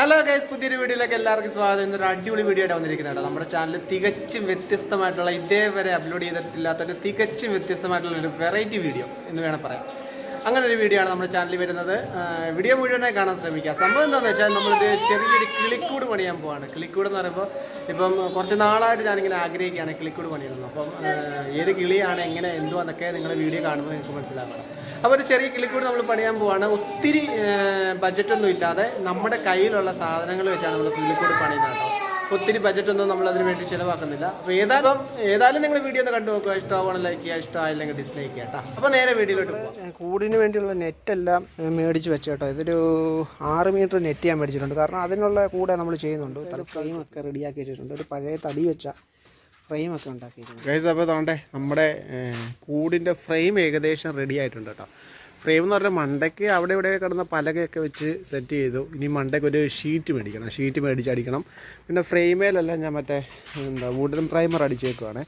Hello guys പുതിയൊരു വീഡിയോയിലേക്ക് എല്ലാവർക്കും സ്വാഗതം. ഇന്നൊരു അടിപൊളി വീഡിയോ ആയിട്ട് വന്നിരിക്കുന്നുണ്ട് നമ്മുടെ ചാനൽ തികച്ചും വ്യത്യസ്തമായിട്ടുള്ള ഇതേവരെ അപ്ലോഡ് ചെയ്തിട്ടില്ലാത്തൊരു തികച്ചും വ്യത്യസ്തമായിട്ടുള്ള ഒരു വെറൈറ്റി വീഡിയോ എന്ന് വേണം പറയാം അങ്ങനെ ഒരു വീഡിയോ ആണ് നമ്മുടെ ചാനലിൽ വരുന്നത്. വീഡിയോ മുഴുവനായി കാണാൻ ശ്രമിക്കുക. സംഭവം എന്താണെന്ന് വെച്ചാൽ നമ്മളിത് ചെറിയൊരു കിളിക്കൂട് പണിയാൻ പോവാണ്. കിളിക്കൂട് എന്ന് പറയുമ്പോൾ ഇപ്പം കുറച്ച് നാളായിട്ട് ഞാനിങ്ങനെ ആഗ്രഹിക്കുകയാണ് കിളിക്കൂട് പണിയുന്നത് അപ്പം ഏത് കിളിയാണ് എങ്ങനെ എന്തുവാന്നൊക്കെ നിങ്ങൾ വീഡിയോ കാണുമ്പോൾ നിങ്ങൾക്ക് മനസ്സിലാക്കണം. അപ്പോൾ ഒരു ചെറിയ കിളിക്കൂട് നമ്മൾ പണിയാൻ പോവാണ്. ഒത്തിരി ബഡ്ജറ്റൊന്നും ഇല്ലാതെ നമ്മുടെ കയ്യിലുള്ള സാധനങ്ങൾ വെച്ചാണ് നമ്മൾ കിളിക്കൂട് പണിയുന്നത് കേട്ടോ. ഒത്തിരി ബഡ്ജറ്റൊന്നും നമ്മൾ അതിന് വേണ്ടി ചിലവാക്കുന്നില്ല. അപ്പോൾ ഏതായാലും ഏതായാലും നിങ്ങൾ വീഡിയോ ഒന്ന് കണ്ടു നോക്കുക. ഇഷ്ടമാവണം ലൈക്ക് ചെയ്യുക ഇഷ്ടമായില്ലെങ്കിൽ ഡിസ്ലൈക്ക് ചെയ്യാം കേട്ടോ. അപ്പോൾ നേരെ വീഡിയോയിലോട്ട് പോകാം കൂടിന് വേണ്ടിയുള്ള നെറ്റെല്ലാം മേടിച്ച് വെച്ചേട്ടോ ഇതൊരു ആറ് മീറ്റർ നെറ്റ് ഞാൻ മേടിച്ചിട്ടുണ്ട്. കാരണം അതിനുള്ള കൂടെ നമ്മൾ ചെയ്യുന്നുണ്ട്. ഒക്കെ റെഡിയാക്കി വെച്ചിട്ടുണ്ട്. ഒരു പഴയ തടി വെച്ച ഫ്രെയിമൊക്കെ ഉണ്ടാക്കിയിട്ടുണ്ട് ഗൈസ് അപ്പോൾ തോണ്ടെ നമ്മുടെ കൂടിന്റെ ഫ്രെയിം ഏകദേശം റെഡി ആയിട്ടുണ്ട് കേട്ടോ ഫ്രെയിം എന്ന് പറഞ്ഞാൽ മണ്ടയ്ക്ക് അവിടെ ഇവിടെ കിടന്ന പലകയൊക്കെ വെച്ച് സെറ്റ് ചെയ്തു. ഇനി മണ്ടയ്ക്ക് ഒരു ഷീറ്റ് മേടിക്കണം. ഷീറ്റ് മേടിച്ചടിക്കണം പിന്നെ ഫ്രെയിമേലെല്ലാം ഞാൻ മറ്റേ എന്താ വുഡൻ പ്രൈമർ അടിച്ചേക്കുവാണ്.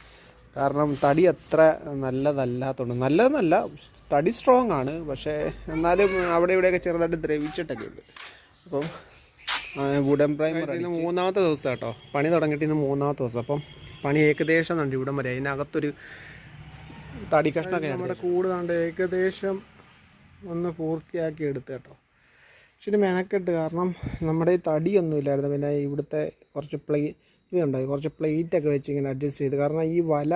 കാരണം തടി അത്ര നല്ലതല്ലാത്തതുകൊണ്ട് നല്ലതെന്നല്ല തടി സ്ട്രോങ് ആണ്. പക്ഷേ എന്നാലും അവിടെ ഇവിടെയൊക്കെ ചെറുതായിട്ട് ദ്രവിച്ചിട്ടൊക്കെ ഉണ്ട്. അപ്പം വുഡൻ പ്രൈമർ ഇന്ന് മൂന്നാമത്തെ ദിവസം കേട്ടോ പണി തുടങ്ങിയിട്ട് ഇന്ന് മൂന്നാമത്തെ ദിവസം. അപ്പം പണി ഏകദേശം ഉണ്ട് ഇവിടം വരെ. അതിനകത്തൊരു തടി കഷ്ണമൊക്കെ നമ്മുടെ കൂട് കണ്ട് ഏകദേശം ഒന്ന് പൂർത്തിയാക്കി എടുത്ത് കേട്ടോ. ഇച്ചിരി മെനക്കെട്ട് കാരണം നമ്മുടെ ഈ തടിയൊന്നും ഇല്ലായിരുന്നു. പിന്നെ ഇവിടുത്തെ കുറച്ച് പ്ലേ ഇതുണ്ടായി കുറച്ച് പ്ലേറ്റ് ഒക്കെ വെച്ച് ഇങ്ങനെ അഡ്ജസ്റ്റ് ചെയ്ത്. കാരണം ഈ വല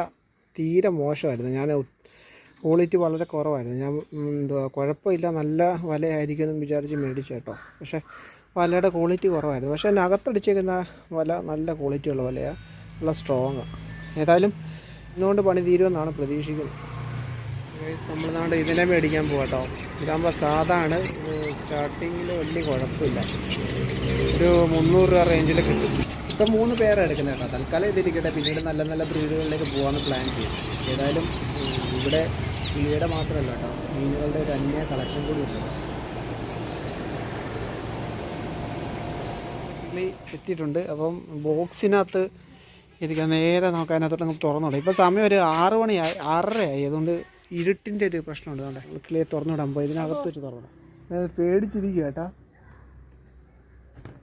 തീരെ മോശമായിരുന്നു. ഞാൻ ക്വാളിറ്റി വളരെ കുറവായിരുന്നു. ഞാൻ എന്തുവാ കുഴപ്പമില്ല. നല്ല വലയായിരിക്കും എന്ന് വിചാരിച്ച് മേടിച്ചു കേട്ടോ. പക്ഷേ വലയുടെ ക്വാളിറ്റി കുറവായിരുന്നു. പക്ഷേ അതിനകത്തടിച്ചേക്കുന്ന വല നല്ല ക്വാളിറ്റിയുള്ള വലയാണ് നല്ല സ്ട്രോങ് ഏതായാലും ഇന്നുകൊണ്ട് പണി തീരുമെന്നാണ് പ്രതീക്ഷിക്കുന്നത്. നമ്മൾ നാട് ഇതിനെ മേടിക്കാൻ പോകട്ടോ ഇതാകുമ്പോൾ സാധാണ് സ്റ്റാർട്ടിങ്ങിൽ വലിയ കുഴപ്പമില്ല. ഒരു മുന്നൂറ് രൂപ റേഞ്ചിൽ കിട്ടും. ഇപ്പം മൂന്ന് പേരാണ് എടുക്കുന്നത് കേട്ടോ. തൽക്കാലം ഇതിരിക്കട്ടെ. പിന്നീട് നല്ല നല്ല ബ്രീഡുകളിലേക്ക് പോകാമെന്ന് പ്ലാൻ ചെയ്യും ഏതായാലും ഇവിടെ ഇവിടെ മാത്രമല്ല കേട്ടോ. മീനുകളുടെ ഒരു അന്യ കളക്ഷൻ കൂടി ഉണ്ട്. എത്തിയിട്ടുണ്ട്. അപ്പം ബോക്സിനകത്ത് ഇരിക്കാൻ നേരെ നമുക്ക് അതിനകത്തോട്ട് നമുക്ക് തുറന്നുവിടാം ഇപ്പോൾ സമയം ഒരു ആറ് മണിയായി ആറരയായി അതുകൊണ്ട് ഇരുട്ടിന്റെ ഒരു പ്രശ്നമുണ്ട് അതുകൊണ്ട് കിളിയെ തുറന്നുവിടാൻ പോയി ഇതിനകത്ത് വെച്ച് തുറന്നിടാം അതായത് പേടിച്ചിരിക്കുക കേട്ടാ.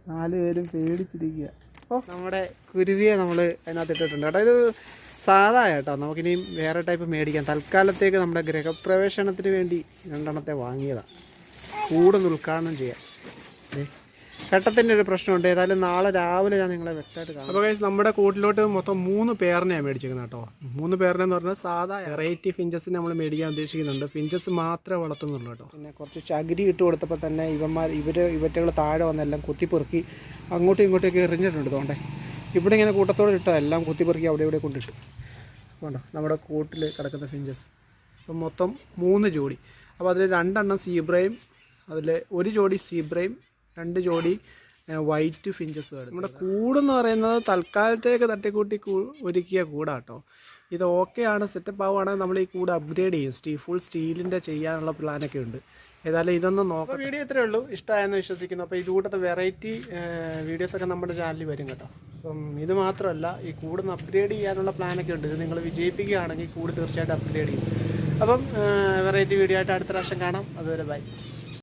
നാല് പേരും പേടിച്ചിരിക്കുക. അപ്പോൾ നമ്മുടെ കുരുവിയെ നമ്മൾ അതിനകത്ത് ഇട്ടിട്ടുണ്ട് കേട്ടോ. ഇത് സാധാ കേട്ടോ. നമുക്കിനിയും വേറെ ടൈപ്പ് മേടിക്കാം. തൽക്കാലത്തേക്ക് നമ്മുടെ ഗൃഹപ്രവേശനത്തിന് വേണ്ടി രണ്ടെണ്ണത്തെ വാങ്ങിയതാണ് കൂടുതൽ ഉദ്ഘാടനം ചെയ്യാം. ഘട്ടത്തിന്റെ ഒരു പ്രശ്നമുണ്ട്. ഏതായാലും നാളെ രാവിലെ ഞാൻ നിങ്ങളെ വ്യക്തമായിട്ട് കാണാം. അപ്പോൾ നമ്മുടെ കൂട്ടിലോട്ട് മൊത്തം മൂന്ന് പേരിനെയാണ് മേടിച്ചിരിക്കുന്നത് കേട്ടോ. മൂന്ന് പേരിനെ എന്ന് പറഞ്ഞാൽ സാധാ വെറൈറ്റി ഫിഞ്ചസ് നമ്മൾ മേടിക്കാൻ ഉദ്ദേശിക്കുന്നുണ്ട്. ഫിഞ്ചസ് മാത്രമേ വളർത്തുന്നുള്ളൂ കേട്ടോ. പിന്നെ കുറച്ച് ചകിരി ഇട്ട് കൊടുത്തപ്പോൾ തന്നെ ഇവന്മാർ ഇവർ ഇവറ്റകൾ താഴെ വന്നെല്ലാം കുത്തിപ്പെറുക്കി അങ്ങോട്ടും ഇങ്ങോട്ടൊക്കെ എറിഞ്ഞിട്ടുണ്ട് തോണ്ടേ ഇവിടെ ഇങ്ങനെ കൂട്ടത്തോടെ ഇട്ടോ എല്ലാം കുത്തിപ്പെറുക്കി അവിടെ ഇവിടെ കൊണ്ടിട്ടു. വേണ്ട നമ്മുടെ കൂട്ടിൽ കിടക്കുന്ന ഫിഞ്ചസ് അപ്പം മൊത്തം മൂന്ന് ജോഡി. അപ്പോൾ അതിൽ രണ്ടെണ്ണം സീബ്രയും അതിൽ ഒരു ജോഡി സീബ്രയും രണ്ട് ജോഡി വൈറ്റ് ഫിഞ്ചസ് നമ്മുടെ കൂടെന്ന് പറയുന്നത് തൽക്കാലത്തേക്ക് തട്ടിക്കൂട്ടി ഒരുക്കിയ കൂടാട്ടോ. ഇത് ഓക്കെ ആണ് സെറ്റപ്പ് ആവുകയാണെങ്കിൽ നമ്മൾ ഈ കൂട് അപ്ഗ്രേഡ് ചെയ്യും. സ്റ്റീ ഫുൾ സ്റ്റീലിന്റെ ചെയ്യാനുള്ള പ്ലാനൊക്കെ ഉണ്ട്. ഏതായാലും ഇതൊന്ന് നോക്കാം വീഡിയോ ഇത്രയേ ഉള്ളൂ. ഇഷ്ടമായെന്ന് വിശ്വസിക്കുന്നു. അപ്പോൾ ഇതുകൂട്ടത്തെ വെറൈറ്റി വീഡിയോസൊക്കെ നമ്മുടെ ചാനലിൽ വരും കേട്ടോ. അപ്പം ഇത് മാത്രമല്ല ഈ കൂടുന്ന് അപ്ഗ്രേഡ് ചെയ്യാനുള്ള പ്ലാനൊക്കെ ഉണ്ട്. ഇത് നിങ്ങൾ വിജയിപ്പിക്കുകയാണെങ്കിൽ കൂട് തീർച്ചയായിട്ടും അപ്ഗ്രേഡ് ചെയ്യും. അപ്പം വെറൈറ്റി വീഡിയോ ആയിട്ട് അടുത്ത പ്രാവശ്യം കാണാം. അതുവരെ ബൈ